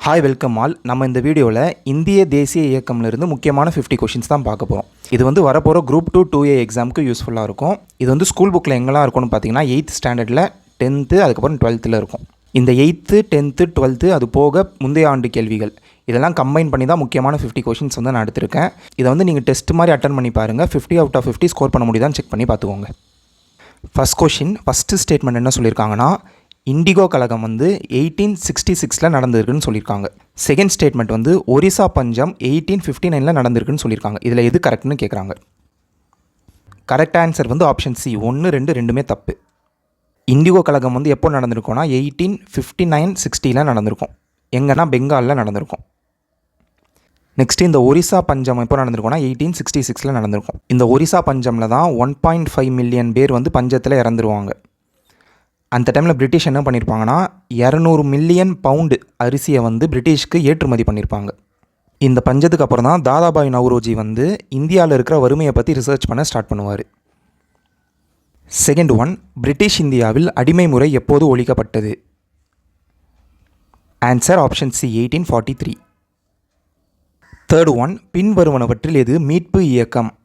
Hi welcome all நம்ம இந்த வீடியோவில் இந்திய தேசிய இயக்கம்லேருந்து முக்கியமான ஃபிஃப்டி கொஷின்ஸ் தான் பார்க்க போகிறோம் இது வந்து வரப்போகிற குரூப் டூ டூ ஏ எக்ஸாமுக்கு யூஸ்ஃபுல்லாக இருக்கும். இது வந்து ஸ்கூல் புக்கில் எங்கெல்லாம் இருக்கும்னு பார்த்தீங்கன்னா எயித் ஸ்டாண்டர்டில் டென்த்து அதுக்கப்புறம் டுவெல்த்தில் இருக்கும். இந்த எயித்து டென்த்து டுவெல்த்து அது போக முந்தைய ஆண்டு கேள்விகள். இதெல்லாம் கம்பைன் பண்ணி தான் முக்கியமான ஃபிஃப்டி கொஷின்ஸ் வந்து நான் எடுத்திருக்கேன். இதை வந்து நீங்கள் டெஸ்ட் மாதிரி அட்டன் பண்ணி பாருங்கள் fifty out of fifty score பண்ண முடியுதான்னு செக் பண்ணி பார்த்துக்கோங்க. ஃபஸ்ட் கொஷின் ஃபஸ்ட்டு ஸ்டேட்மெண்ட் என்ன சொல்லியிருக்காங்கன்னா இண்டிகோ கழகம் வந்து எயிட்டீன் சிக்ஸ்டி சிக்ஸில் நடந்திருக்குன்னு சொல்லியிருக்காங்க. செகண்ட் ஸ்டேட்மெண்ட் வந்து ஒரிசா பஞ்சம் எயிட்டீன் ஃபிஃப்டி நைனில் நடந்திருக்குன்னு சொல்லியிருக்காங்க. இதில் எது கரெக்ட்னு கேட்குறாங்க கரெக்ட் ஆன்சர் வந்து ஆப்ஷன் சி ஒன்று ரெண்டு ரெண்டுமே தப்பு. இண்டிகோ கழகம் வந்து எப்போ நடந்திருக்கோன்னா எயிட்டீன் ஃபிஃப்டி நைன் சிக்ஸ்டியில் நடந்திருக்கும். எங்கன்னா பெங்காலில் நடந்திருக்கும். நெக்ஸ்ட் இந்த ஒரிசா பஞ்சம் எப்போ நடந்திருக்கும்னா எயிட்டீன் சிக்ஸ்டி சிக்ஸில் நடந்திருக்கும். இந்த ஒரிசா பஞ்சமில் தான் ஒன் பாயிண்ட் ஃபைவ் மில்லியன் பேர் வந்து பஞ்சத்தில் இறந்துருவாங்க. அந்த டைமில் பிரிட்டிஷ் என்ன பண்ணியிருப்பாங்கன்னா இரநூறு மில்லியன் பவுண்டு அரிசியை வந்து பிரிட்டிஷ்க்கு ஏற்றுமதி பண்ணியிருப்பாங்க இந்த பஞ்சத்துக்கு அப்புறம் தான் தாதாபாய் நவ்ரோஜி வந்து இந்தியாவில் இருக்கிற வறுமையை பற்றி ரிசர்ச் பண்ண ஸ்டார்ட் பண்ணுவார். செகண்ட் ஒன் பிரிட்டிஷ் இந்தியாவில் அடிமை முறை எப்போது ஒழிக்கப்பட்டது? Answer option C eighteen forty three third one பின்வருவனவற்றில் எது? மீட்பு இயக்கம்.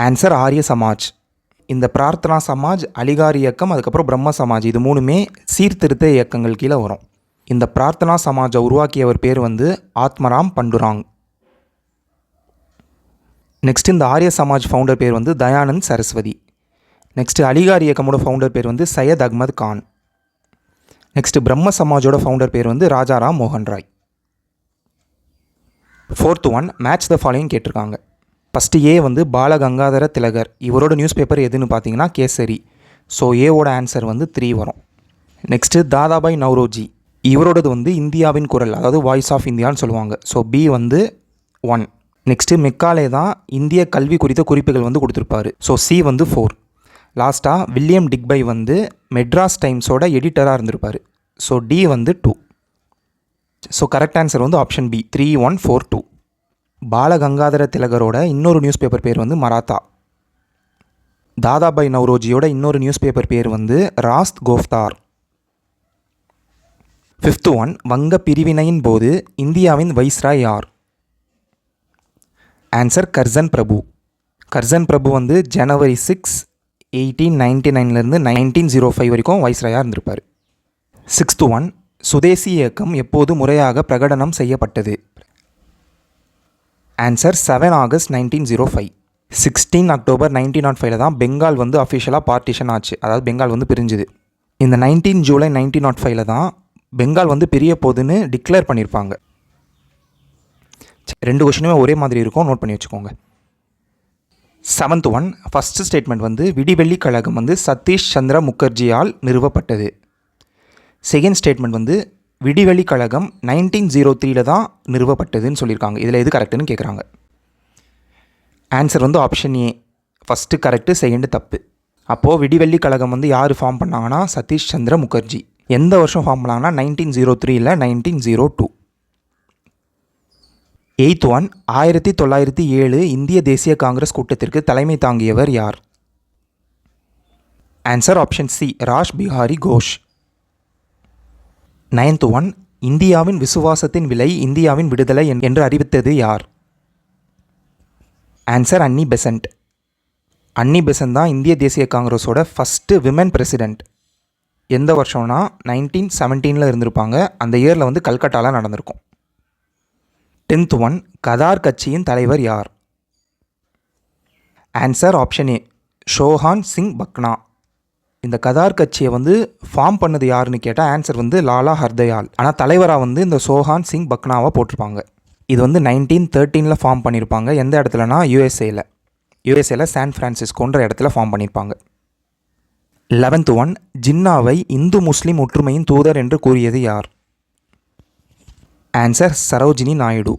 ஆன்சர் ஆரிய சமாஜ் இந்த பிரார்த்தனா சமாஜ் அலிகார் இயக்கம் அதுக்கப்புறம் பிரம்ம சமாஜ். இது மூணுமே சீர்திருத்த இயக்கங்கள் கீழே வரும். இந்த பிரார்த்தனா சமாஜை உருவாக்கியவர் பேர் வந்து ஆத்மராம் பண்டுராங். நெக்ஸ்ட் இந்த ஆரிய சமாஜ் ஃபவுண்டர் பேர் வந்து தயானந்த் சரஸ்வதி. நெக்ஸ்ட் அலிகார் இயக்கமோட ஃபவுண்டர் பேர் வந்து சையத் அகமது கான். நெக்ஸ்ட் பிரம்ம சமாஜோட ஃபவுண்டர் பேர் வந்து ராஜாராம் மோகன் Roy fourth one match the following கேட்டிருக்காங்க. ஃபஸ்ட்டு ஏ வந்து பாலகங்காதர திலகர். இவரோட நியூஸ் பேப்பர் எதுன்னு பார்த்தீங்கன்னா கேசரி. ஸோ ஏவோட ஆன்சர் வந்து த்ரீ வரும். நெக்ஸ்ட்டு தாதாபாய் நவ்ரோஜி. இவரோடது வந்து இந்தியாவின் குரல் அதாவது வாய்ஸ் ஆஃப் இந்தியான்னு சொல்லுவாங்க. ஸோ பி வந்து ஒன் நெக்ஸ்ட்டு மெக்காலே தான் இந்திய கல்வி குறித்த குறிப்புகள் வந்து கொடுத்துருப்பாரு. ஸோ சி வந்து ஃபோர் லாஸ்ட்டாக வில்லியம் டிக்பை வந்து மெட்ராஸ் டைம்ஸோட எடிட்டராக இருந்திருப்பார். ஸோ டி வந்து டூ ஸோ கரெக்ட் ஆன்சர் வந்து option B three one four two Balagangadhara திலகரோட இன்னொரு நியூஸ் பேப்பர் பேர் வந்து மராத்தா. தாதாபாய் நவ்ரோஜியோட இன்னொரு நியூஸ் பேப்பர் பேர் வந்து ராஸ்த் கோஃப்தார். ஃபிஃப்த் ஒன் வங்க பிரிவினையின் போது இந்தியாவின் வைஸ்ராய் யார்? ஆன்சர் கர்சன் பிரபு. கர்சன் பிரபு வந்து ஜனவரி சிக்ஸ் எயிட்டீன் நைன்டி நைன்லேருந்து நைன்டீன் ஜீரோ ஃபைவ் வரைக்கும் வைஸ்ராயாக இருந்திருப்பார். சிக்ஸ்த் ஒன் சுதேசி இயக்கம் எப்போது முறையாக பிரகடனம் செய்யப்பட்டது? Answer seven August nineteen zero five sixteen October nineteen naught ஃபைவ்ல தான் பெங்கால் வந்து அஃபிஷியலாக பார்ட்டிஷன் ஆச்சு. அதாவது பெங்கால் வந்து பிரிஞ்சுது. இந்த நைன்டீன் ஜூலை நைன்டீன் நாட் ஃபைவ்ல தான் பெங்கால் வந்து பிரிய போகுதுன்னு டிக்ளேர் பண்ணியிருப்பாங்க ரெண்டு கொஷினுமே ஒரே மாதிரி இருக்கும். நோட் பண்ணி வச்சுக்கோங்க. செவன்த் ஒன் ஃபஸ்ட்டு ஸ்டேட்மெண்ட் வந்து விடிவெள்ளி கழகம் வந்து சதீஷ் சந்திர முகர்ஜியால் நிறுவப்பட்டது. செகண்ட் ஸ்டேட்மெண்ட் வந்து விடிவெளி கழகம் நைன்டீன் ஜீரோ த்ரீல தான் நிறுவப்பட்டதுன்னு சொல்லியிருக்காங்க. இதில் எது கரெக்டுன்னு கேட்குறாங்க ஆன்சர் வந்து option A first correct second தப்பு. அப்போது விடிவெள்ளி கழகம் வந்து யார் ஃபார்ம் பண்ணாங்கன்னா சதீஷ் சந்திர முகர்ஜி. எந்த வருஷம் ஃபார்ம் பண்ணாங்கன்னா நைன்டீன் ஜீரோ த்ரீல nineteen zero two eight one ஆயிரத்தி தொள்ளாயிரத்தி ஏழு இந்திய தேசிய காங்கிரஸ் கூட்டத்திற்கு தலைமை தாங்கியவர் யார்? Answer option C Rash Behari Ghosh. Ninth one இந்தியாவின் விசுவாசத்தின் விலை இந்தியாவின் விடுதலை என்று அறிவித்தது யார்? Answer Annie Besant. Annie Besant தான் இந்திய தேசிய காங்கிரஸோட ஃபஸ்ட்டு விமன் பிரசிடெண்ட் எந்த வருஷம்னா நைன்டீன் செவன்டீனில் இருந்திருப்பாங்க. அந்த இயரில் வந்து கல்கட்டாவில் நடந்திருக்கும். டென்த் ஒன் கதார் கட்சியின் தலைவர் யார்? Answer option A Sohan Singh பக்னா இந்த கதார் கட்சியை வந்து ஃபார்ம் பண்ணது யாருன்னு கேட்டால் ஆன்சர் வந்து லாலா ஹர்தயால். ஆனால் தலைவராக வந்து இந்த சோஹான் சிங் பக்னாவை போட்டிருப்பாங்க. இது வந்து நைன்டீன் தேர்ட்டீனில் ஃபார்ம் பண்ணியிருப்பாங்க எந்த இடத்துலனா யூஎஸ்ஏயில் யூஎஸ்ஏல சான் ஃப்ரான்சிஸ்கோன்ற இடத்துல ஃபார்ம் பண்ணியிருப்பாங்க லெவன்த் ஒன் ஜின்னாவை இந்து முஸ்லீம் ஒற்றுமையின் தூதர் என்று கூறியது யார்? ஆன்சர் சரோஜினி நாயுடு.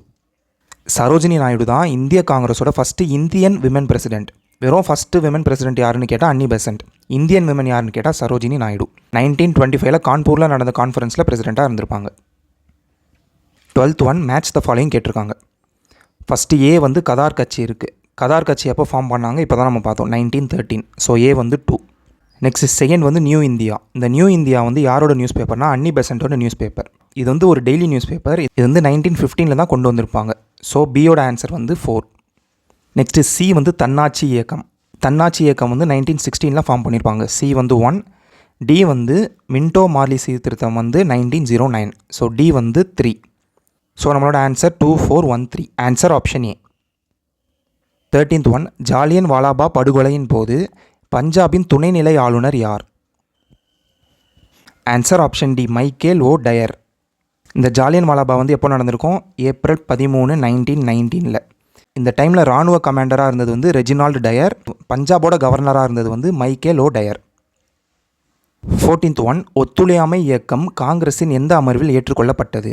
சரோஜினி நாயுடு தான் இந்திய காங்கிரஸோட ஃபஸ்ட்டு இந்தியன் விமன் பிரசிடென்ட் வெறும் ஃபஸ்ட்டு விமன் பிரசிடென்ட் யாருன்னு கேட்டால் அன்னி பெசன்ட். இந்தியன் விமன் யாருன்னு கேட்டால் சரோஜினி நாயுடு. நைன்டீன் டுவெண்ட்டி ஃபைவ்ல கான்பூரில் நடந்த கான்ஃபரன்ஸில் பிரசிடெண்ட்டாக இருந்திருப்பாங்க. Twelfth one match the following கேட்டிருக்காங்க. ஃபஸ்ட்டு ஏ வந்து கதார் கட்சி இருக்குது கதார் கட்சி எப்போ ஃபார்ம் பண்ணாங்க? இப்போ தான் நம்ம பார்த்தோம். நைன்டீன் தேர்ட்டீன் ஸோ ஏ வந்து டூ நெக்ஸ்ட் செகண்ட் வந்து நியூ இந்தியா இந்த நியூ இந்தியா வந்து யாரோட நியூஸ் பேப்பர்னா அன்னி பெசன்ட்டோட நியூஸ் பேப்பர் இது வந்து ஒரு டெய்லி நியூஸ் பேப்பர் இது வந்து நைன்டீன் ஃபிஃப்டீனில் தான் கொண்டு வந்திருப்பாங்க. ஸோ பியோட ஆன்சர் வந்து ஃபோர் நெக்ஸ்ட்டு சி வந்து தன்னாட்சி இயக்கம். தன்னாட்சி இயக்கம் வந்து நைன்டீன் சிக்ஸ்டீனில் ஃபார்ம் பண்ணியிருப்பாங்க சி வந்து ஒன் டி வந்து மின்டோ மார்லி சீர்திருத்தம் வந்து nineteen zero nine so D வந்து த்ரீ ஸோ நம்மளோட answer two four one three answer option A thirteenth one Jallianwala படுகொலையின் போது பஞ்சாபின் துணைநிலை ஆளுநர் யார்? Answer option D Michael O Dwyer. இந்த ஜாலியன் வாலாபா வந்து எப்போ நடந்திருக்கும்? ஏப்ரல் பதிமூணு நைன்டீன் நைன்டீனில் இந்த டைமில் ராணுவ கமாண்டராக இருந்தது வந்து ரெஜினால்டு டயர் பஞ்சாபோட கவர்னராக இருந்தது வந்து Michael O Dwyer fourteenth one ஒத்துழையாமை இயக்கம் காங்கிரஸின் எந்த அமர்வில் ஏற்றுக்கொள்ளப்பட்டது?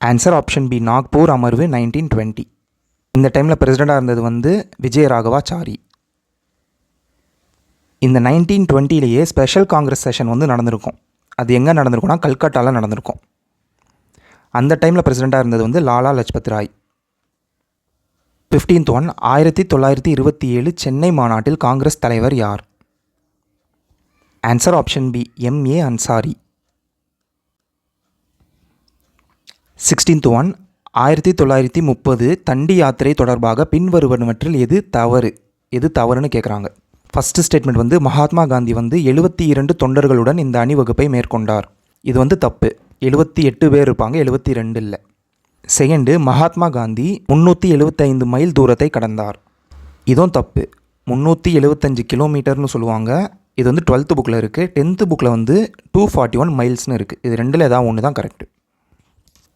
ஆன்சர் ஆப்ஷன் பி நாக்பூர் அமர்வு நைன்டீன் டுவெண்ட்டி இந்த டைமில் பிரசிடெண்ட்டாக இருந்தது வந்து விஜயராகவாச்சாரி. இந்த நைன்டீன் டுவெண்ட்டிலேயே ஸ்பெஷல் காங்கிரஸ் செஷன் வந்து நடந்திருக்கும். அது எங்கே நடந்திருக்கும்னா கல்கட்டாவில் நடந்திருக்கும். அந்த டைமில் பிரசிடெண்ட்டாக இருந்தது வந்து லாலா லஜ்பத் ராய். ஃபிஃப்டீன்த் ஒன் ஆயிரத்தி தொள்ளாயிரத்தி இருபத்தி ஏழு சென்னை மாநாட்டில் காங்கிரஸ் தலைவர் யார்? Answer option B M A Ansari sixteenth one ஆயிரத்தி தொள்ளாயிரத்தி முப்பது தண்டி யாத்திரை தொடர்பாக பின்வருவனவற்றில் எது தவறு? எது தவறுன்னு கேட்குறாங்க ஃபஸ்ட்டு ஸ்டேட்மெண்ட் வந்து மகாத்மா காந்தி வந்து எழுபத்தி இரண்டு தொண்டர்களுடன் இந்த அணிவகுப்பை மேற்கொண்டார். இது வந்து தப்பு. எழுபத்தி எட்டு பேர் இருப்பாங்க எழுபத்தி ரெண்டு இல்லை. செகண்டு மகாத்மா காந்தி முந்நூற்றி எழுபத்தைந்து மைல் தூரத்தை கடந்தார். இதுவும் தப்பு. முந்நூற்றி எழுபத்தஞ்சு கிலோமீட்டர்னு சொல்லுவாங்க. இது வந்து டுவெல்த்து புக்கில் இருக்குது டென்த்து புக்கில் வந்து டூ ஃபார்ட்டி ஒன் மைல்ஸ்னு இருக்குது இது ரெண்டில் ஏதாவது ஒன்று தான் கரெக்டு.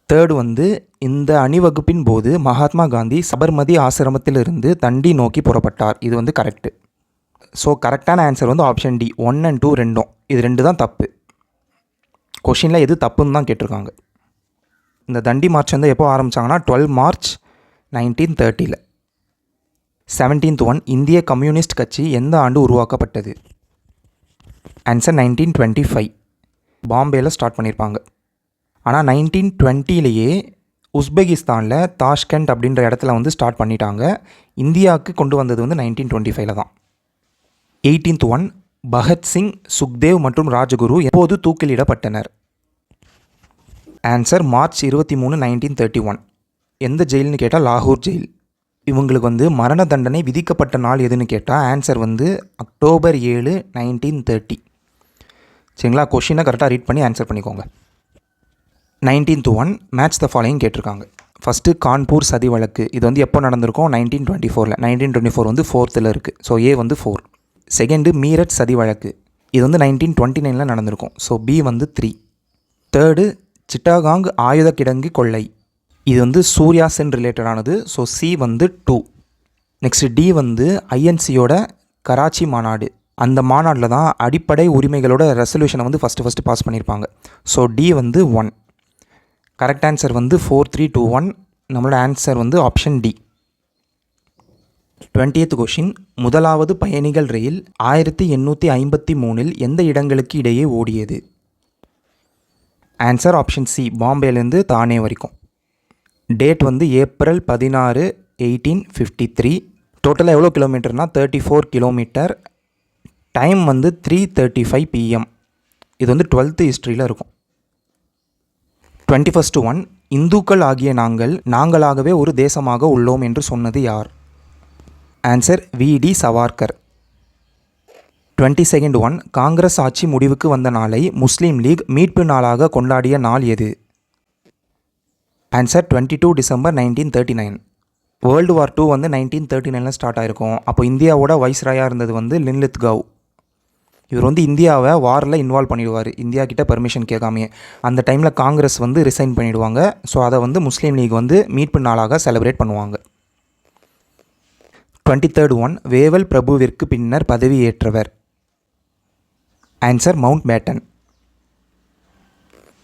தேர்டு வந்து இந்த அணிவகுப்பின் போது மகாத்மா காந்தி சபர்மதி ஆசிரமத்திலிருந்து தண்டி நோக்கி புறப்பட்டார். இது வந்து கரெக்டு. ஸோ கரெக்டான ஆன்சர் வந்து option D one and two ரெண்டும். இது ரெண்டு தான் தப்பு. கொஷினில் எது தப்புன்னு தான் கேட்டிருக்காங்க. இந்த தண்டி மார்ச் வந்து எப்போ ஆரம்பித்தாங்கன்னா டுவெல் மார்ச் நைன்டீன் தேர்ட்டியில். செவன்டீன்த் ஒன் இந்திய கம்யூனிஸ்ட் கட்சி எந்த ஆண்டு உருவாக்கப்பட்டது? ஆன்சர் நைன்டீன் டுவெண்ட்டி ஃபைவ் பாம்பேயில் ஸ்டார்ட் பண்ணியிருப்பாங்க ஆனால் நைன்டீன் டுவெண்ட்டிலேயே உஸ்பெகிஸ்தானில் தாஷ்கண்ட் அப்படின்ற இடத்துல வந்து ஸ்டார்ட் பண்ணிட்டாங்க. இந்தியாவுக்கு கொண்டு வந்தது வந்து நைன்டீன் டுவெண்ட்டி ஃபைவ்ல தான். எயிட்டீன்த் ஒன் பகத்சிங் சுக்தேவ் மற்றும் ராஜகுரு எப்போது தூக்கிலிடப்பட்டனர்? ஆன்சர் மார்ச் இருபத்தி மூணு நைன்டீன் தேர்ட்டி ஒன் எந்த ஜெயில்னு கேட்டால் லாகூர் ஜெயில். இவங்களுக்கு வந்து மரண தண்டனை விதிக்கப்பட்ட நாள் எதுன்னு கேட்டால் ஆன்சர் வந்து அக்டோபர் ஏழு நைன்டீன் தேர்ட்டி சரிங்களா? கொஷினை கரெக்டாக ரீட் பண்ணி ஆன்சர் பண்ணிக்கோங்க. Nineteen two one match the following கேட்டிருக்காங்க. ஃபஸ்ட்டு கான்பூர் சதி வழக்கு. இது வந்து எப்போ நடந்திருக்கும் நைன்டீன் டுவெண்ட்டி ஃபோரில் நைன்டீன் டுவெண்ட்டி ஃபோர் வந்து ஃபோர்த்தில் இருக்குது ஸோ ஏ வந்து ஃபோர் செகண்டு மீரட் சதி வழக்கு. இது வந்து நைன்டீன் டுவெண்ட்டி நைனில் நடந்திருக்கும். ஸோ பி வந்து த்ரீ தேர்டு சிட்டாகாங் ஆயுத கிடங்கு கொள்ளை. இது வந்து சூர்யா சென் ரிலேட்டடானது ஸோ சி வந்து டூ நெக்ஸ்ட் டி வந்து ஐஎன்சியோட கராச்சி மாநாடு. அந்த மாநாட்டில் தான் அடிப்படை உரிமைகளோட ரெசல்யூஷனை வந்து ஃபஸ்ட்டு ஃபஸ்ட்டு பாஸ் பண்ணியிருப்பாங்க ஸோ டி வந்து ஒன் கரெக்ட் ஆன்சர் வந்து ஃபோர் த்ரீ டூ ஒன் நம்மளோட ஆன்சர் வந்து ஆப்ஷன் டி டுவெண்ட்டியத் கொஷின் முதலாவது பயணிகள் ரயில் ஆயிரத்தி எண்ணூற்றி ஐம்பத்தி மூணில் எந்த இடங்களுக்கு இடையே ஓடியது? ஆன்சர் ஆப்ஷன் சி பாம்பேலேருந்து தானே வரைக்கும். டேட் வந்து ஏப்ரல் பதினாறு எயிட்டீன் ஃபிஃப்டி த்ரீ டோட்டலாக எவ்வளோ கிலோமீட்டர்னால் தேர்ட்டி ஃபோர் கிலோமீட்டர் டைம் வந்து த்ரீ தேர்ட்டி ஃபைவ் பிஎம் இது வந்து டுவெல்த்து ஹிஸ்ட்ரியில் இருக்கும். டுவெண்ட்டி ஃபஸ்ட்டு ஒன் இந்துக்கள் ஆகிய நாங்கள் நாங்களாகவே ஒரு தேசமாக உள்ளோம் என்று சொன்னது யார்? Answer V D Savarkar twenty second one Congress ஆட்சி முடிவுக்கு வந்த நாளை முஸ்லீம் லீக் மீட்பு நாளாக கொண்டாடிய நாள் எது? Answer twenty two December nineteen thirty nine world war two வந்து நைன்டீன் தேர்ட்டி நைனில் ஸ்டார்ட் ஆயிருக்கும். அப்போ இந்தியாவோட வைஸ்ராயாக இருந்தது வந்து லின்லித் கவ் இவர் வந்து இந்தியாவை வாரில் இன்வால்வ் பண்ணிடுவார். இந்தியா கிட்ட பெர்மிஷன் கேட்காமையே. அந்த டைமில் காங்கிரஸ் வந்து ரிசைன் பண்ணிவிடுவாங்க ஸோ அதை வந்து முஸ்லீம் லீக் வந்து மீட்பு நாளாக செலிப்ரேட் பண்ணுவாங்க. டுவெண்ட்டி தேர்ட் ஒன் வேவல் பிரபுவிற்கு பின்னர் பதவியேற்றவர் answer Mountbatten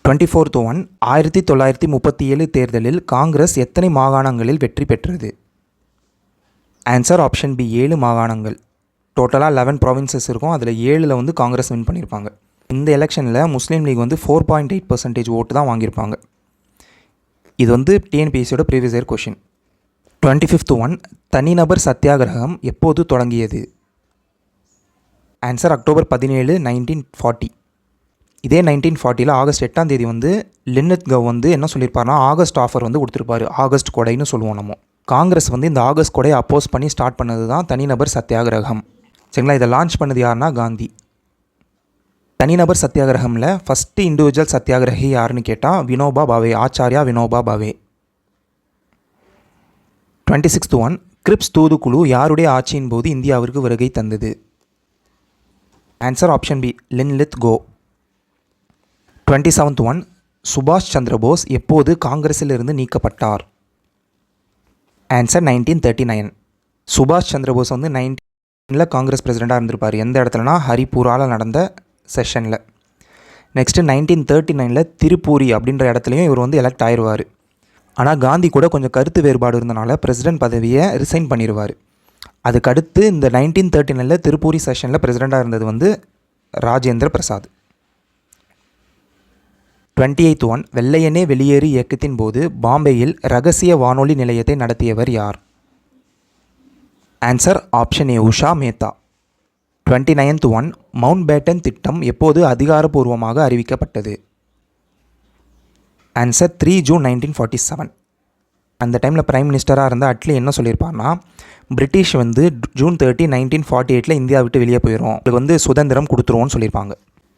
twenty fourth one ஆயிரத்தி தொள்ளாயிரத்தி முப்பத்தி ஏழு தேர்தலில் காங்கிரஸ் எத்தனை மாகாணங்களில் வெற்றி பெற்றது? ஆன்சர் ஆப்ஷன் பி ஏழு மாகாணங்கள். டோட்டலாக லெவன் ப்ராவின்சஸ் இருக்கும். அதில் ஏழில் வந்து காங்கிரஸ் வின் பண்ணியிருப்பாங்க இந்த எலெக்ஷனில் முஸ்லீம் லீக் வந்து ஃபோர் பாயிண்ட் எயிட் பர்சன்டேஜ் ஓட்டு தான் வாங்கியிருப்பாங்க. இது வந்து டிஎன்பிஎஸ்சியோட previous year question twenty fifth one தனிநபர் சத்தியாகிரகம் எப்போது தொடங்கியது? ஆன்சர் அக்டோபர் பதினேழு நைன்டீன் ஃபார்ட்டி இதே நைன்டீன் ஃபார்ட்டியில் ஆகஸ்ட் எட்டாம் தேதி வந்து லின்னத் கவ் வந்து என்ன சொல்லியிருப்பாருன்னா ஆகஸ்ட் ஆஃபர் வந்து கொடுத்துருப்பாரு. ஆகஸ்ட் கொடைன்னு சொல்லுவோம் நம்ம. காங்கிரஸ் வந்து இந்த ஆகஸ்ட் கொடையை அப்போஸ் பண்ணி ஸ்டார்ட் பண்ணது தான் தனிநபர் சத்தியாகிரகம். சரிங்களா? இதை லான்ச் பண்ணது யாருன்னா காந்தி. தனிநபர் சத்தியாகிரகமில் ஃபஸ்ட்டு இண்டிவிஜுவல் சத்தியாகிரகி யாருன்னு கேட்டால் Vinoba Bhave Acharya Vinoba Bhave. Twenty sixth one Cripps தூதுக்குழு யாருடைய ஆட்சியின் போது இந்தியாவிற்கு வருகை தந்தது? Answer option B Linlithgow twenty seventh one சுபாஷ் சந்திர போஸ் எப்போது காங்கிரஸிலிருந்து நீக்கப்பட்டார்? ஆன்சர் நைன்டீன் தேர்ட்டி நைன் சுபாஷ் சந்திர போஸ் வந்து நைன்டீனில் காங்கிரஸ் பிரசிடெண்ட்டாக இருந்திருப்பார். எந்த இடத்துலனா? ஹரிபூரால் நடந்த செஷனில் நெக்ஸ்ட்டு நைன்டீன் தேர்ட்டி நைனில் திருப்பூரி அப்படின்ற இடத்துலையும் இவர் வந்து எலெக்ட் ஆயிடுவார் ஆனால் காந்தி கூட கொஞ்சம் கருத்து வேறுபாடு இருந்தனால பிரசிடென்ட் பதவியை ரிசைன் பண்ணிடுவார் அதுக்கடுத்து இந்த நைன்டீன் தேர்ட்டி நைனில் திருப்பூரி செஷனில் பிரசிடெண்ட்டாக இருந்தது வந்து Rajendra Prasad. Twenty eighth one வெள்ளையனே வெளியேறு இயக்கத்தின் போது பாம்பேயில் ரகசிய வானொலி நிலையத்தை நடத்தியவர் யார்? Answer option A Usha Mehta. Twenty ninth one Mountbatten திட்டம் எப்போது அதிகாரப்பூர்வமாக அறிவிக்கப்பட்டது? Answer three June nineteen forty seven அந்த டைமில் பிரைம் மினிஸ்டராக இருந்தால் அட்லி என்ன சொல்லியிருப்பார்னா பிரிட்டிஷ் வந்து ஜூன் தேர்ட்டி நைன்டீன் ஃபார்ட்டி எயிட்டில் இந்தியா விட்டு வெளியே போயிடும் அதுக்கு வந்து சுதந்திரம் கொடுத்துருவோம்னு சொல்லியிருப்பாங்க.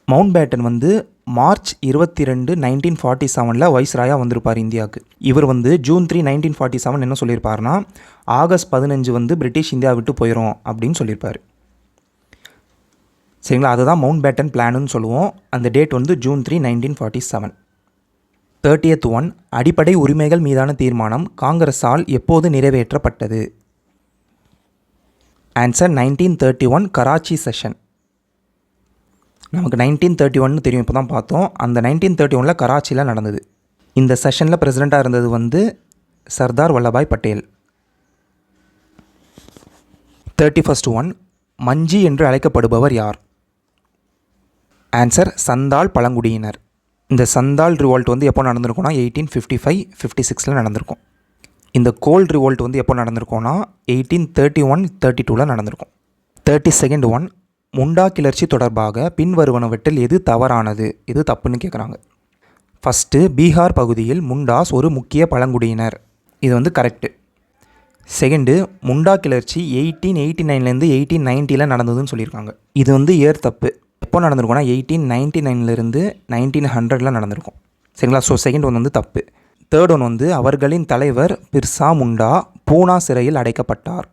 மவுண்ட் பேட்டன் வந்து மார்ச் இருபத்தி ரெண்டு நைன்டீன் ஃபார்ட்டி செவனில் வைஸ்ராயாக வந்திருப்பார் இந்தியாவுக்கு. இவர் வந்து June three nineteen forty seven என்ன சொல்லியிருப்பார்னா ஆகஸ்ட் பதினஞ்சு வந்து பிரிட்டிஷ் இந்தியா விட்டு போயிடும் அப்படின்னு சொல்லியிருப்பார். சரிங்களா? அதுதான் மவுண்ட் பேட்டன் பிளான்னு சொல்லுவோம். அந்த டேட் வந்து June three nineteen forty seven thirtieth one அடிப்படை உரிமைகள் மீதான தீர்மானம் காங்கிரஸால் எப்போது நிறைவேற்றப்பட்டது? Answer nineteen thirty one Karachi session நமக்கு நைன்டீன் தேர்ட்டி ஒன்னு தெரியும் இப்போ தான் பார்த்தோம். அந்த நைன்டீன் தேர்ட்டி ஒனில் கராச்சியில் நடந்தது. இந்த செஷனில் பிரசிடெண்ட்டாக இருந்தது வந்து Sardar Vallabhbhai Patel. Thirty first one மஞ்சி என்று அழைக்கப்படுபவர் யார்? ஆன்சர் சந்தால் பழங்குடியினர். இந்த சந்தால் ரிவால்ட் வந்து எப்போ நடந்திருக்கும்னா எயிட்டீன் ஃபிஃப்டி ஃபைவ் ஃபிஃப்டி சிக்ஸில் நடந்திருக்கும். இந்த கோல் ரிவோல்ட் வந்து எப்போ நடந்திருக்கும்னா எயிட்டீன் தேர்ட்டி ஒன் தேர்ட்டி டூவில் நடந்திருக்கும். தேர்ட்டி செகண்ட் ஒன் முண்டா கிளர்ச்சி தொடர்பாக பின்வருவனவற்றில் எது தவறானது எது தப்புன்னு கேட்குறாங்க ஃபஸ்ட்டு பீகார் பகுதியில் முண்டாஸ் ஒரு முக்கிய பழங்குடியினர். இது வந்து கரெக்டு செகண்டு முண்டா கிளர்ச்சி எயிட்டீன் எயிட்டி நைன்லேருந்து எயிட்டீன் நைன்ட்டியில் நடந்ததுன்னு சொல்லியிருக்காங்க. இது வந்து ஏர் தப்பு. எப்போ நடந்திருக்கும்னா எயிட்டீன் நைன்ட்டி நைன்லேருந்து நைன்டீன் ஹண்ட்ரடில் நடந்திருக்கும். சரிங்களா? ஸோ செகண்ட் ஒன் வந்து தப்பு. தேர்ட் ஒன் வந்து அவர்களின் தலைவர் பிர்சா முண்டா பூனா சிறையில் அடைக்கப்பட்டார்.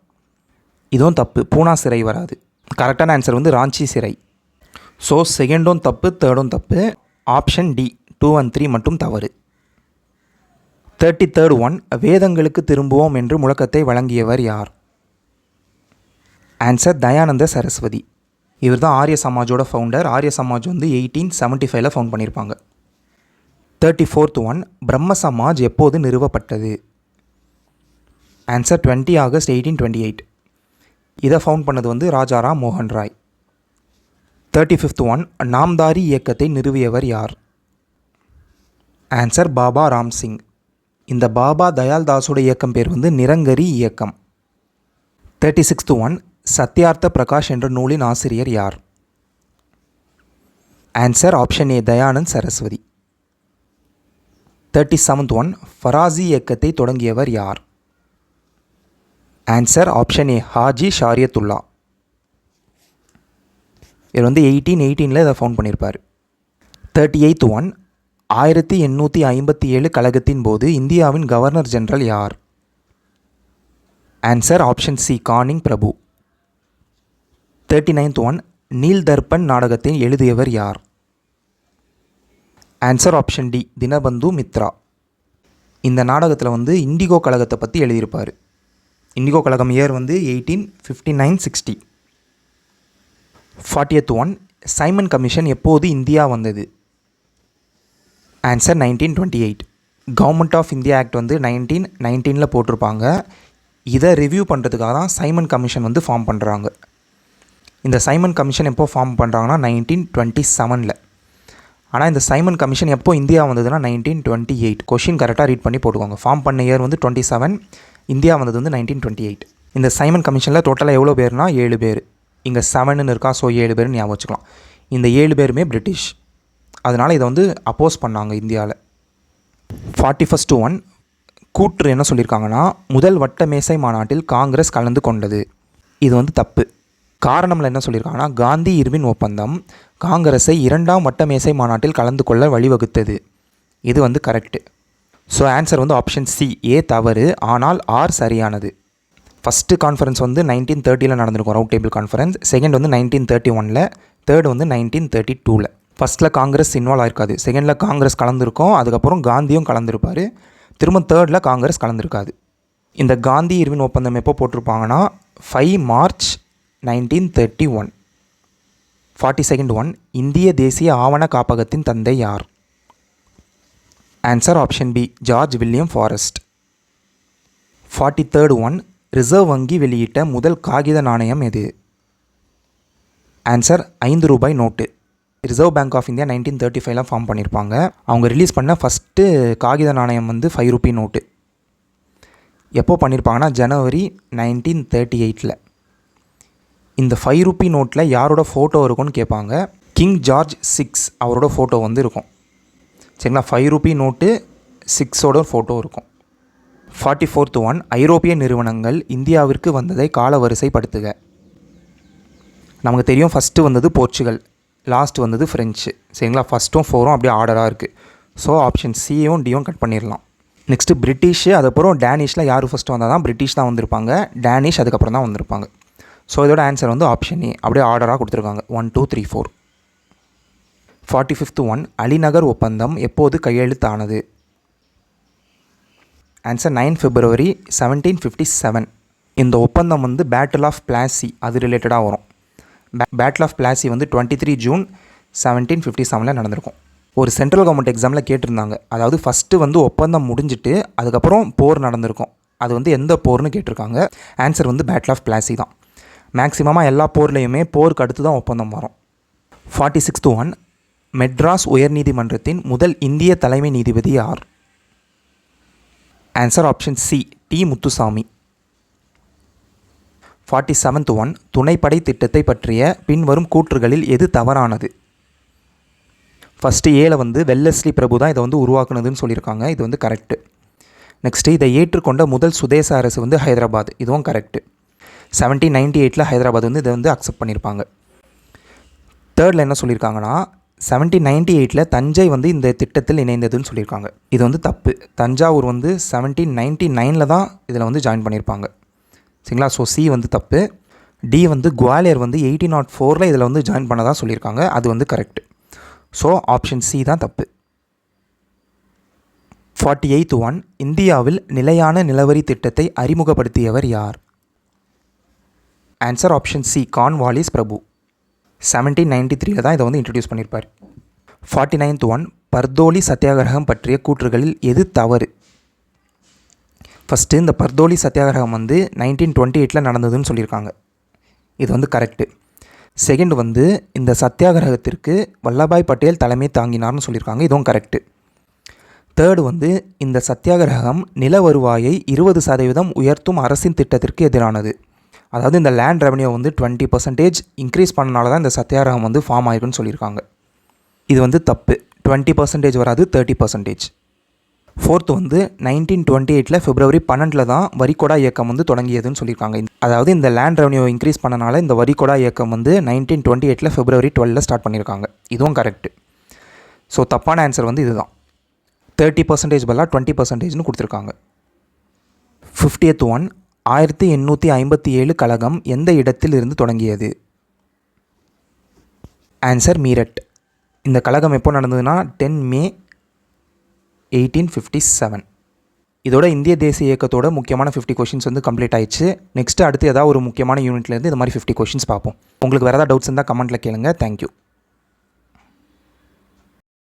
இதுவும் தப்பு. பூனா சிறை வராது. கரெக்டான ஆன்சர் வந்து ராஞ்சி சிறை. ஸோ செகண்டும் தப்பு தேர்டும் தப்பு. Option D two and three மட்டும் தவறு. தேர்ட்டி தேர்ட் ஒன் வேதங்களுக்கு திரும்புவோம் என்று முழக்கத்தை வழங்கியவர் யார்? ஆன்சர் தயானந்த சரஸ்வதி. இவர் தான் ஆரிய சமாஜோட ஃபவுண்டர் ஆரிய சமாஜ் வந்து எயிட்டீன் செவன்ட்டி ஃபைவ்ல ஃபவுண்ட் பண்ணியிருப்பாங்க thirty fourth one Brahmo Samaj எப்போது நிறுவப்பட்டது? Answer twenty August eighteen twenty eight இதை ஃபவுண்ட் பண்ணது வந்து ராஜாராம் மோகன் Roy. Thirty fifth one Namdhari இயக்கத்தை நிறுவியவர் யார்? ஆன்சர் பாபா ராம் சிங். இந்த பாபா தயால் தாஸோட இயக்கம் பேர் வந்து நிரங்கரி இயக்கம். Thirty sixth one Satyarth Prakash என்ற நூலின் ஆசிரியர் யார்? Answer option A Dayanand Saraswati. Thirty seventh one Faraizi இயக்கத்தை தொடங்கியவர் யார்? Answer option A Haji Shariatullah இவர் வந்து எயிட்டீன் எயிட்டீனில் இதை ஃபவுண்ட் பண்ணியிருப்பார். தேர்ட்டி எயித் ஒன் ஆயிரத்தி எண்ணூற்றி ஐம்பத்தி ஏழு கழகத்தின் போது இந்தியாவின் கவர்னர் ஜெனரல் யார்? ஆன்சர் ஆப்ஷன் சி கானிங் பிரபு thirty ninth one Neel Darpan நாடகத்தை எழுதியவர் யார்? Answer option D Dinabandhu Mitra. இந்த நாடகத்தில் வந்து இண்டிகோ கழகத்தை பற்றி எழுதியிருப்பார். இண்டிகோ கழகம் இயர் வந்து eighteen fifty nine sixty fortieth one Simon commission எப்போது இந்தியா வந்தது? Answer nineteen twenty eight government of India act வந்து நைன்டீன் நைன்டீனில் போட்டிருப்பாங்க. இதை ரிவ்யூ பண்ணுறதுக்காக தான் சைமன் கமிஷன் வந்து ஃபார்ம் பண்ணுறாங்க இந்த சைமன் கமிஷன் எப்போ ஃபார்ம் பண்ணுறாங்கன்னா நைன்டீன் டுவெண்ட்டி செவனில் ஆனால் இந்த சைமன் கமிஷன் எப்போ இந்தியா வந்ததுன்னா நைன்டீன் டுவெண்ட்டி எயிட் கொஷின் கரெக்டாக ரீட் பண்ணி போட்டுக்கோங்க. ஃபார்ம் பண்ண இயர் வந்து டுவெண்ட்டி செவன் இந்தியா வந்தது வந்து நைன்டீன் டுவெண்ட்டி எயிட் இந்த சைமன் கமிஷனில் டோட்டலாக எவ்வளோ பேர்னா ஏழு பேர். இங்கே செவனுன்னு இருக்கா ஸோ ஏழு பேர் ஞாபகம் வச்சுக்கலாம். இந்த ஏழு பேருமே பிரிட்டிஷ் அதனால் இதை வந்து அப்போஸ் பண்ணாங்க இந்தியாவில் ஃபார்ட்டி ஃபஸ்ட்டு ஒன் கூற்று என்ன சொல்லியிருக்காங்கன்னா முதல் வட்ட மேசை மாநாட்டில் காங்கிரஸ் கலந்து கொண்டது. இது வந்து தப்பு. காரணம்ல என்ன சொல்லியிருக்காங்கன்னா காந்தி இர்வின் ஒப்பந்தம் காங்கிரஸை இரண்டாம் வட்டமேசை மாநாட்டில் கலந்து கொள்ள வழிவகுத்தது. இது வந்து கரெக்டு ஸோ ஆன்சர் வந்து ஆப்ஷன் சி ஏ தவறு. ஆனால் ஆர் சரியானது. ஃபஸ்ட்டு கான்ஃபரன்ஸ் வந்து நைன்டீன் தேர்ட்டியில் நடந்திருக்கும் ரவுண்ட் டேபிள் கான்ஃபரன்ஸ் செகண்ட் வந்து நைன்டீன் தேர்ட்டி ஒனில் தேர்ட் வந்து நைன்டீன் தேர்ட்டி டூவில் ஃபஸ்ட்டில் காங்கிரஸ் இன்வால்வ் ஆயிருக்காது. செகண்டில் காங்கிரஸ் கலந்துருக்கும். அதுக்கப்புறம் காந்தியும் கலந்துருப்பார். திரும்ப தேர்டில் காங்கிரஸ் கலந்துருக்காது. இந்த காந்தி இருவின் ஒப்பந்தம் எப்போ போட்டிருப்பாங்கன்னா five March nineteen thirty one forty second one இந்திய தேசிய ஆவண காப்பகத்தின் தந்தை யார்? Answer option B George William Forrest forty third one reserve வங்கி வெளியிட்ட முதல் காகித நாணயம் எது? ஆன்சர் ஐந்து ரூபாய் note reserve bank of India nineteen thirty ஃபைவ்ல ஃபார்ம் பண்ணியிருப்பாங்க அவங்க ரிலீஸ் பண்ண ஃபஸ்ட்டு காகித நாணயம் வந்து ஃபைவ் ருபி நோட்டு எப்போ பண்ணியிருப்பாங்கன்னா ஜனவரி நைன்டீன் தேர்ட்டி எயிட்டில் இந்த ஃபைவ் ருப்பி நோட்டில் யாரோட ஃபோட்டோ இருக்கும்னு கேட்பாங்க. கிங் ஜார்ஜ் சிக்ஸ் அவரோட ஃபோட்டோ வந்து இருக்கும். சரிங்களா? ஃபைவ் ருபி நோட்டு சிக்ஸோட ஃபோட்டோ இருக்கும். ஃபார்ட்டி ஃபோர்த் ஒன் ஐரோப்பிய நிறுவனங்கள் இந்தியாவிற்கு வந்ததை காலவரிசைப்படுத்துக. நமக்கு தெரியும் ஃபஸ்ட்டு வந்தது போர்ச்சுகல் லாஸ்ட் வந்தது ஃப்ரெஞ்சு சரிங்களா? ஃபஸ்ட்டும் ஃபோரும் அப்படியே ஆர்டராக இருக்குது ஸோ ஆப்ஷன் சியும் டியும் கட் பண்ணிடலாம். நெக்ஸ்ட்டு பிரிட்டிஷு அதுக்கப்புறம் டேனிஷில் யார் ஃபஸ்ட்டு வந்தால் தான் பிரிட்டிஷ் தான் வந்திருப்பாங்க. டேனிஷ் அதுக்கப்புறம் தான் வந்திருப்பாங்க. ஸோ இதோட ஆன்சர் வந்து ஆப்ஷன் ஏ அப்படியே ஆர்டராக கொடுத்துருக்காங்க. One two three four forty fifth one Alinagar ஒப்பந்தம் எப்போது கையெழுத்தானது? Answer nine February seventeen fifty seven இந்த ஒப்பந்தம் வந்து பேட்டில் ஆஃப் பிளாசி அது ரிலேட்டடாக வரும். பேட்டில் ஆஃப் பிளாசி வந்து twenty three June seventeen fifty செவனில் நடந்திருக்கும். ஒரு சென்ட்ரல் கவர்மெண்ட் எக்ஸாமில் கேட்டிருந்தாங்க. அதாவது ஃபஸ்ட்டு வந்து ஒப்பந்தம் முடிஞ்சிட்டு அதுக்கப்புறம் போர் நடந்திருக்கும். அது வந்து எந்த போர்னு கேட்டிருக்காங்க. ஆன்சர் வந்து பேட்டில் ஆஃப் பிளாசி தான். மேக்ஸிமமாக எல்லா போர்லேயுமே போருக்கு அடுத்து தான் ஒப்பந்தம் வரும். ஃபார்ட்டி சிக்ஸ்த் ஒன் மெட்ராஸ் உயர்நீதிமன்றத்தின் முதல் இந்திய தலைமை நீதிபதி யார்? Answer option C T Muthuswamy. Forty seventh one துணைப்படை திட்டத்தை பற்றிய பின்வரும் கூற்றுகளில் எது தவறானது? ஃபஸ்ட்டு ஏல வந்து வெல்லஸ்லி பிரபு தான் இதை வந்து உருவாக்குனதுன்னு சொல்லியிருக்காங்க. இது வந்து கரெக்டு நெக்ஸ்ட்டு இதை ஏற்றுக்கொண்ட முதல் சுதேச அரசு வந்து ஹைதராபாத். இதுவும் கரெக்டு செவன்டீன் நைன்டி எயிட்டில் ஹைதராபாத் வந்து இதை வந்து அக்செப்ட் பண்ணியிருப்பாங்க தேர்டில் என்ன சொல்லியிருக்காங்கன்னா செவன்டீன் நைன்டி எயிட்டில் தஞ்சை வந்து இந்த திட்டத்தில் இணைந்ததுன்னு சொல்லியிருக்காங்க இது வந்து தப்பு. தஞ்சாவூர் வந்து செவன்டீன் நைன்டி நைனில் தான் இதில் வந்து ஜாயின் பண்ணியிருப்பாங்க சரிங்களா? ஸோ சி வந்து தப்பு. டி வந்து குவாலியர் வந்து எயிட்டீன் நாட் ஃபோரில் இதில் வந்து ஜாயின் பண்ணதாக சொல்லியிருக்காங்க அது வந்து கரெக்ட் ஸோ ஆப்ஷன் சி தான் தப்பு. ஃபார்ட்டி எயித் ஒன் இந்தியாவில் நிலையான நிலவரி திட்டத்தை அறிமுகப்படுத்தியவர் யார்? ஆன்சர் ஆப்ஷன் சி கான்வாலிஸ் பிரபு செவன்டீன் நைன்டி த்ரீல தான் இதை வந்து இன்ட்ரடியூஸ் பண்ணியிருப்பார் ஃபார்ட்டி நைன்த் ஒன் பர்தோலி சத்தியாகிரகம் பற்றிய கூற்றுகளில் எது தவறு? ஃபஸ்ட்டு இந்த பர்தோலி சத்தியாகிரகம் வந்து நைன்டீன் டுவெண்ட்டி எயிட்டில் நடந்ததுன்னு சொல்லியிருக்காங்க. இது வந்து கரெக்டு செகண்ட் வந்து இந்த சத்தியாகிரகத்திற்கு வல்லபாய் பட்டேல் தலைமை தாங்கினார்னு சொல்லியிருக்காங்க. இதுவும் கரெக்டு தேர்டு வந்து இந்த சத்தியாகிரகம் நில வருவாயை இருபது சதவீதம் உயர்த்தும் அரசின் திட்டத்திற்கு எதிரானது. அதாவது இந்த லேண்ட் ரெவன்யூ வந்து டுவெண்ட்டி பர்சன்டேஜ் இன்க்ரீஸ் பண்ணனால தான் இந்த சத்தியாகிரகம் வந்து ஃபார்ம் ஆயிருக்குன்னு சொல்லியிருக்காங்க. இது வந்து தப்பு. டுவெண்ட்டி பர்சன்டேஜ் வராது தேர்ட்டி பர்சன்டேஜ் ஃபோர்த்து வந்து நைன்டீன் டுவெண்ட்டி எயிட்டில் பிப்ரவரி பன்னெண்டில் தான் வரிகொடா இயக்கம் வந்து தொடங்கியதுன்னு சொல்லியிருக்காங்க. அதாவது இந்த லேண்ட் ரெவன்யூ இன்க்ரீஸ் பண்ணனால இந்த வரிகொடா இயக்கம் வந்து நைன்டீன் டுவெண்ட்டி எயிட்டில் பிப்ரவரி டுவெலில் ஸ்டார்ட் பண்ணியிருக்காங்க. இதுவும் கரெக்ட் ஸோ தப்பான ஆன்சர் வந்து இதுதான். தேர்ட்டி பர்சன்டேஜ் பதிலாக டுவெண்ட்டி பர்சன்டேஜ்னு கொடுத்துருக்காங்க. ஃபிஃப்டியத் ஒன் ஆயிரத்தி எண்ணூற்றி ஐம்பத்தி ஏழு கழகம் எந்த இடத்தில் இருந்து தொடங்கியது? ஆன்சர் மீரட் இந்த கழகம் எப்போ நடந்ததுன்னா ten May eighteen fifty seven இதோட இந்திய தேசிய இயக்கத்தோட முக்கியமான ஃபிஃப்டி கொஷின்ஸ் வந்து கம்ப்ளீட் ஆயிடுச்சு. நெக்ஸ்ட்டு அடுத்து ஏதாவது ஒரு முக்கியமான யூனிட்லேருந்து இது மாதிரி ஃபிஃப்டி கொஷின்ஸ் பார்ப்போம். உங்களுக்கு வேறு ஏதாவது டவுட்ஸ் இருந்தால் கமெண்ட்டில் கேளுங்க. தேங்க்யூ